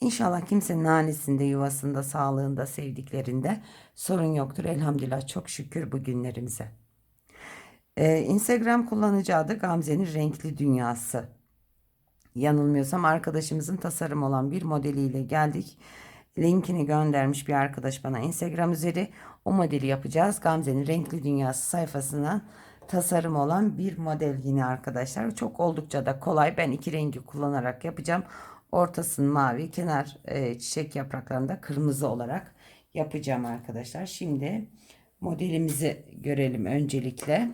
İnşallah kimsenin hanesinde, yuvasında, sağlığında, sevdiklerinde sorun yoktur. Elhamdülillah çok şükür bu günlerimize. Ee, Instagram kullanıcı adı Gamze'nin Renkli Dünyası. Yanılmıyorsam arkadaşımızın tasarım olan bir modeliyle geldik. Linkini göndermiş bir arkadaş bana Instagram üzeri. O modeli yapacağız. Gamze'nin Renkli Dünyası sayfasına tasarım olan bir model yine arkadaşlar. Çok oldukça da kolay. Ben iki rengi kullanarak yapacağım. Ortasını mavi, kenar e, çiçek yapraklarında kırmızı olarak yapacağım arkadaşlar. Şimdi modelimizi görelim öncelikle.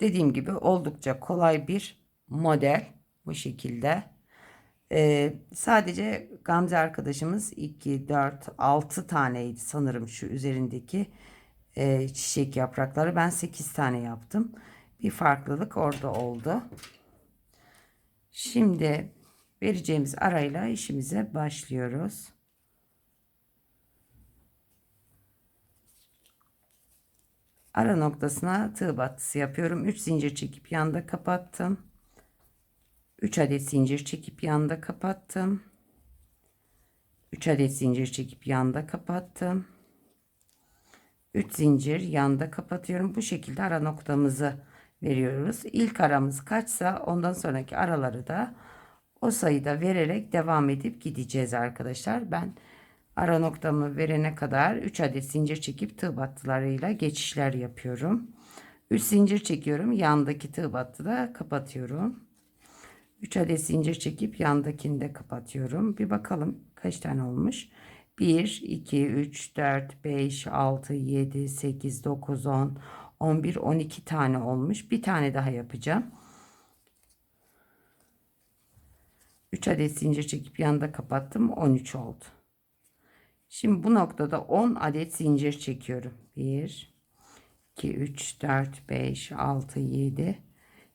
Dediğim gibi oldukça kolay bir model bu şekilde. Ee, sadece Gamze arkadaşımız 2, 4, 6 taneydi sanırım şu üzerindeki e, çiçek yaprakları. Ben 8 tane yaptım. Bir farklılık orada oldu. Şimdi vereceğimiz arayla işimize başlıyoruz. Ara noktasına tığ battısı yapıyorum. 3 zincir çekip yanda kapattım. 3 adet zincir çekip yanda kapattım. 3 adet zincir çekip yanda kapattım. 3 zincir yanda kapatıyorum. Bu şekilde ara noktamızı veriyoruz. İlk aramız kaçsa ondan sonraki araları da o sayıda vererek devam edip gideceğiz arkadaşlar. Ben ara noktamı verene kadar 3 adet zincir çekip tığ battılarıyla geçişler yapıyorum. 3 zincir çekiyorum. Yandaki tığ battı da kapatıyorum. 3 adet zincir çekip yandakini de kapatıyorum. Bir bakalım kaç tane olmuş. 1, 2, 3, 4, 5, 6, 7, 8, 9, 10, 11, 12 tane olmuş. Bir tane daha yapacağım. 3 adet zincir çekip yanda kapattım. 13 oldu. Şimdi bu noktada 10 adet zincir çekiyorum. 1, 2, 3, 4, 5, 6, 7,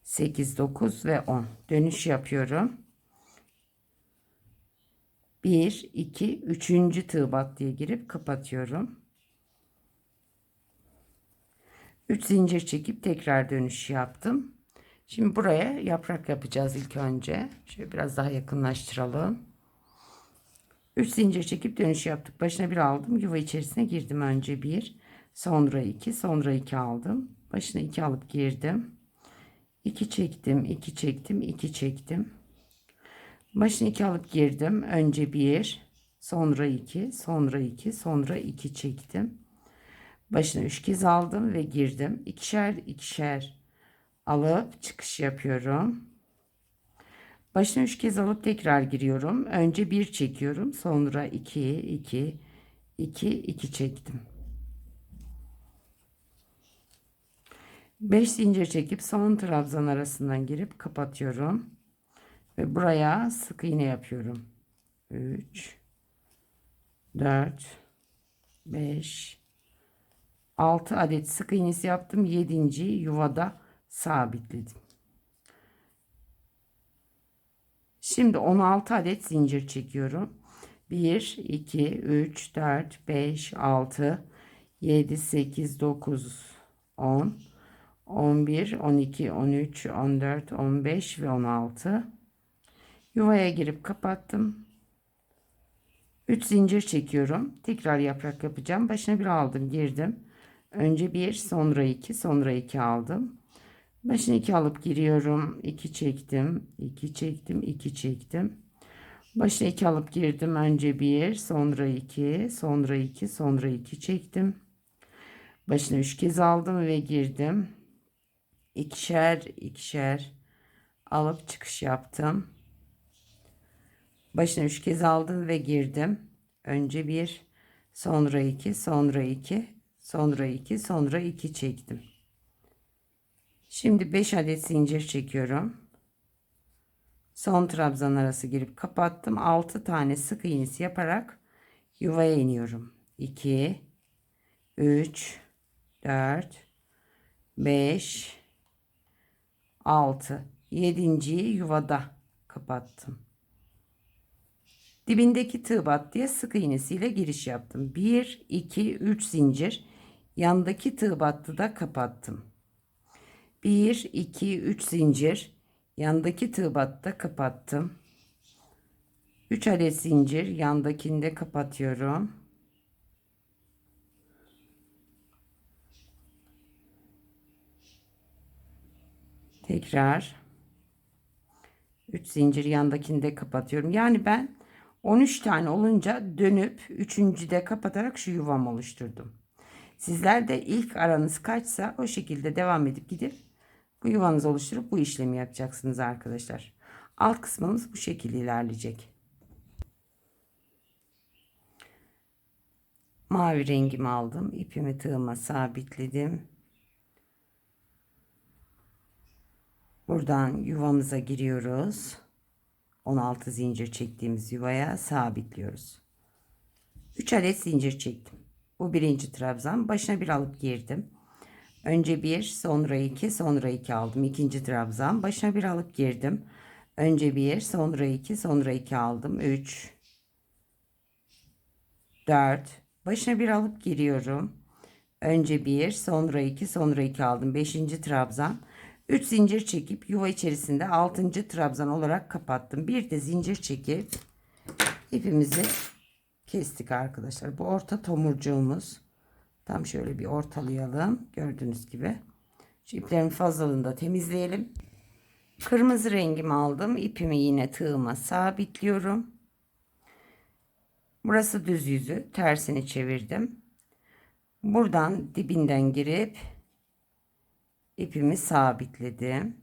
8, 9 ve 10. Dönüş yapıyorum. 1, 2, 3. tığ battıya girip kapatıyorum. 3 zincir çekip tekrar dönüş yaptım. Şimdi buraya yaprak yapacağız ilk önce. Şöyle biraz daha yakınlaştıralım. 3 zincir çekip dönüş yaptık. Başına bir aldım. Yuva içerisine girdim önce bir. Sonra iki. Sonra iki aldım. Başına iki alıp girdim. 2 çektim. 2 çektim. 2 çektim. Başına 2 alıp girdim. Önce bir. Sonra iki. Sonra iki. Sonra iki çektim. Başına 3 kez aldım ve girdim. İkişer ikişer alıp çıkış yapıyorum. Başına 3 kez alıp tekrar giriyorum. Önce 1 çekiyorum. Sonra 2, 2, 2, 2 çektim. 5 zincir çekip son trabzan arasından girip kapatıyorum. Ve buraya sık iğne yapıyorum. 3, 4, 5, 6 adet sık iğnesi yaptım. 7. yuvada sabitledim. Şimdi 16 adet zincir çekiyorum. 1, 2, 3, 4, 5, 6, 7, 8, 9, 10, 11, 12, 13, 14, 15 ve 16. Yuvaya girip kapattım. 3 zincir çekiyorum. Tekrar yaprak yapacağım. Başına bir aldım, girdim. Önce 1, sonra 2, sonra 2 aldım. Başına 2 alıp giriyorum. 2 çektim, 2 çektim, 2 çektim. Başına 2 alıp girdim. Önce 1, sonra 2, sonra 2, sonra 2 çektim. Başına 3 kez aldım ve girdim. İkişer, ikişer alıp çıkış yaptım. Başına 3 kez aldım ve girdim. Önce 1, sonra 2, sonra 2, sonra 2, sonra 2 çektim. Şimdi 5 adet zincir çekiyorum. Son trabzan arası girip kapattım. 6 tane sık iğnesi yaparak yuvaya iniyorum. 2 3 4 5 6 7. yuvada kapattım. Dibindeki tığ battıya sık iğnesiyle giriş yaptım. 1 2 3 zincir yandaki tığ battıda kapattım. 1 2 3 zincir yandaki tığ battıda kapattım. 3 adet zincir yandakinde kapatıyorum. Tekrar 3 zincir yandakinde kapatıyorum. Yani ben 13 tane olunca dönüp 3. de kapatarak şu yuvam oluşturdum. Sizler de ilk aranız kaçsa o şekilde devam edip gidip bu yuvanızı oluşturup bu işlemi yapacaksınız arkadaşlar. Alt kısmımız bu şekilde ilerleyecek. Mavi rengimi aldım. ipimi tığıma sabitledim. Buradan yuvamıza giriyoruz. 16 zincir çektiğimiz yuvaya sabitliyoruz. 3 adet zincir çektim. Bu birinci trabzan. Başına bir alıp girdim. Önce bir, sonra iki, sonra iki aldım. İkinci trabzan. Başına bir alıp girdim. Önce bir, sonra iki, sonra iki aldım. Üç, dört. Başına bir alıp giriyorum. Önce bir, sonra iki, sonra iki aldım. Beşinci trabzan. 3 zincir çekip yuva içerisinde 6. trabzan olarak kapattım. Bir de zincir çekip ipimizi kestik arkadaşlar. Bu orta tomurcuğumuz. Tam şöyle bir ortalayalım. Gördüğünüz gibi. Şu iplerin fazlalığını da temizleyelim. Kırmızı rengimi aldım. İpimi yine tığıma sabitliyorum. Burası düz yüzü. Tersini çevirdim. Buradan dibinden girip ipimi sabitledim.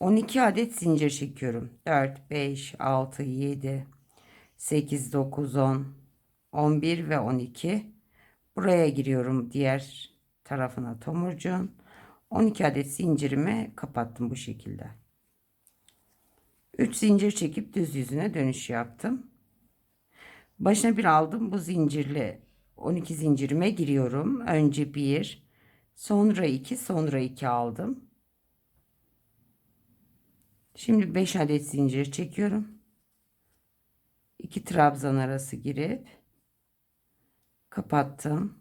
12 adet zincir çekiyorum. 4, 5, 6, 7, 8, 9, 10, 11 ve 12. Buraya giriyorum diğer tarafına tomurcuğun. 12 adet zincirimi kapattım bu şekilde. 3 zincir çekip düz yüzüne dönüş yaptım. Başına bir aldım. Bu zincirle 12 zincirime giriyorum. Önce 1, Sonra 2, sonra 2 aldım. Şimdi 5 adet zincir çekiyorum. 2 trabzan arası girip kapattım.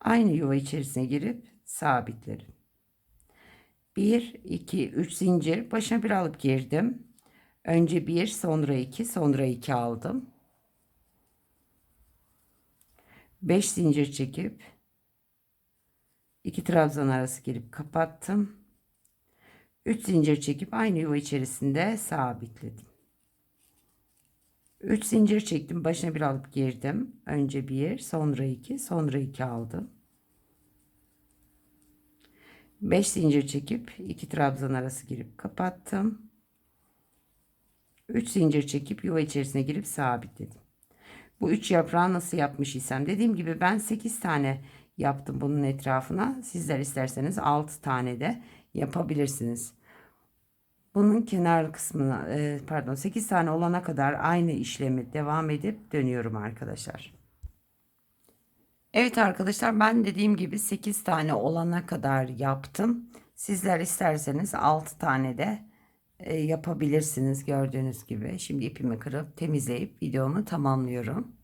Aynı yuva içerisine girip sabitlerim. 1 2 3 zincir başına bir alıp girdim. Önce 1, sonra 2, sonra 2 aldım. 5 zincir çekip iki trabzan arası girip kapattım. 3 zincir çekip aynı yuva içerisinde sabitledim. 3 zincir çektim. Başına bir alıp girdim. Önce bir, sonra iki, sonra iki aldım. 5 zincir çekip iki trabzan arası girip kapattım. 3 zincir çekip yuva içerisine girip sabitledim. Bu 3 yaprağı nasıl yapmış isem dediğim gibi ben 8 tane yaptım bunun etrafına. Sizler isterseniz 6 tane de yapabilirsiniz. Bunun kenar kısmına e, pardon 8 tane olana kadar aynı işlemi devam edip dönüyorum arkadaşlar. Evet arkadaşlar ben dediğim gibi 8 tane olana kadar yaptım. Sizler isterseniz 6 tane de e, yapabilirsiniz gördüğünüz gibi. Şimdi ipimi kırıp temizleyip videomu tamamlıyorum.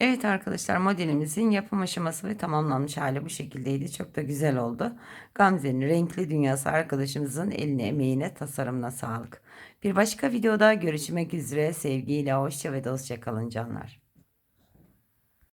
Evet arkadaşlar modelimizin yapım aşaması ve tamamlanmış hali bu şekildeydi. Çok da güzel oldu. Gamze'nin renkli dünyası arkadaşımızın eline emeğine tasarımına sağlık. Bir başka videoda görüşmek üzere sevgiyle hoşça ve dostça kalın canlar.